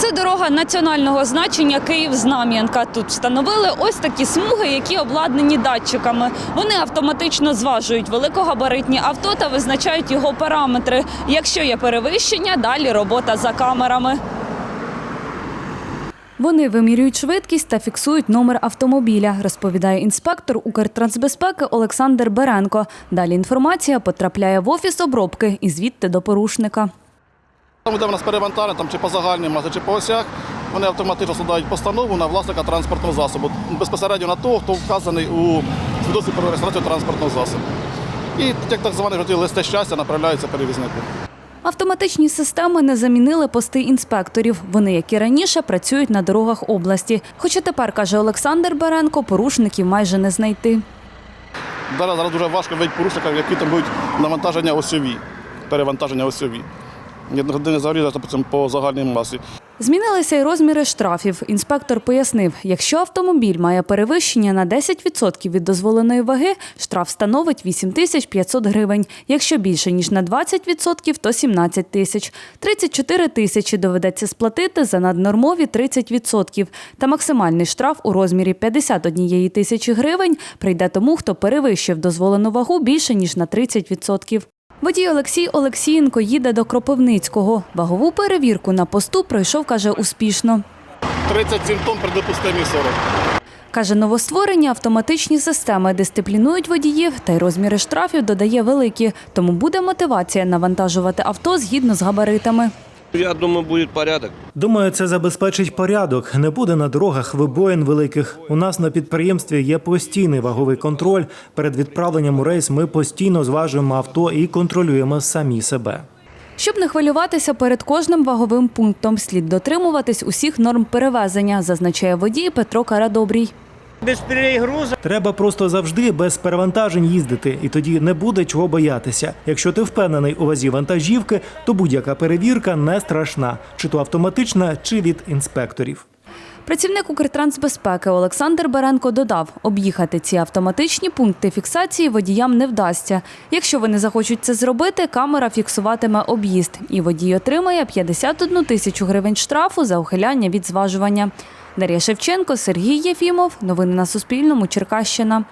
Це дорога національного значення Київ-Знам'янка. Тут встановили ось такі смуги, які обладнані датчиками. Вони автоматично зважують великогабаритні авто та визначають його параметри. Якщо є перевищення, далі робота за камерами. Вони вимірюють швидкість та фіксують номер автомобіля, розповідає інспектор Укртрансбезпеки Олександр Беренко. Далі інформація потрапляє в офіс обробки і звідти до порушника. Там, де в нас перевантаження, там чи по загальним масі, чи по осях, вони автоматично складають постанову на власника транспортного засобу, безпосередньо на того, хто вказаний у свідоцтві про реєстрацію транспортного засобу. І як так звані листи щастя направляються перевізнику. Автоматичні системи не замінили пости інспекторів. Вони, як і раніше, працюють на дорогах області. Хоча тепер, каже Олександр Беренко, порушників майже не знайти. Зараз, зараз дуже важко виявити порушника, які там будуть навантаження осьові, перевантаження осьові. Одної години допустим, по загальній масі. Змінилися й розміри штрафів. Інспектор пояснив, якщо автомобіль має перевищення на 10% від дозволеної ваги, штраф становить 8 тисяч 500 гривень. Якщо більше ніж на 20%, то 17 тисяч. 34 тисячі доведеться сплатити за наднормові 30%. Та максимальний штраф у розмірі 51 тисячі гривень прийде тому, хто перевищив дозволену вагу більше ніж на 30%. Водій Олексій Олексієнко їде до Кропивницького. Вагову перевірку на посту пройшов, каже, успішно. 37 тонн при допустимій 40. Каже, новостворені автоматичні системи дисциплінують водіїв, та й розміри штрафів додає великі, тому буде мотивація навантажувати авто згідно з габаритами. Я думаю, будет порядок. Думаю, це забезпечить порядок. Не буде на дорогах вибоїн великих. У нас на підприємстві є постійний ваговий контроль. Перед відправленням у рейс ми постійно зважуємо авто і контролюємо самі себе. Щоб не хвилюватися перед кожним ваговим пунктом, слід дотримуватись усіх норм перевезення, зазначає водій Петро Карадобрій. Без перегрузу. Треба просто завжди без перевантажень їздити, і тоді не буде чого боятися. Якщо ти впевнений у вазі вантажівки, то будь-яка перевірка не страшна, чи то автоматична, чи від інспекторів. Працівник Укртрансбезпеки Олександр Беренко додав, об'їхати ці автоматичні пункти фіксації водіям не вдасться. Якщо вони захочуть це зробити, камера фіксуватиме об'їзд, і водій отримає 51 тисячу гривень штрафу за ухиляння від зважування. Дар'я Шевченко, Сергій Єфімов. Новини на Суспільному. Черкащина.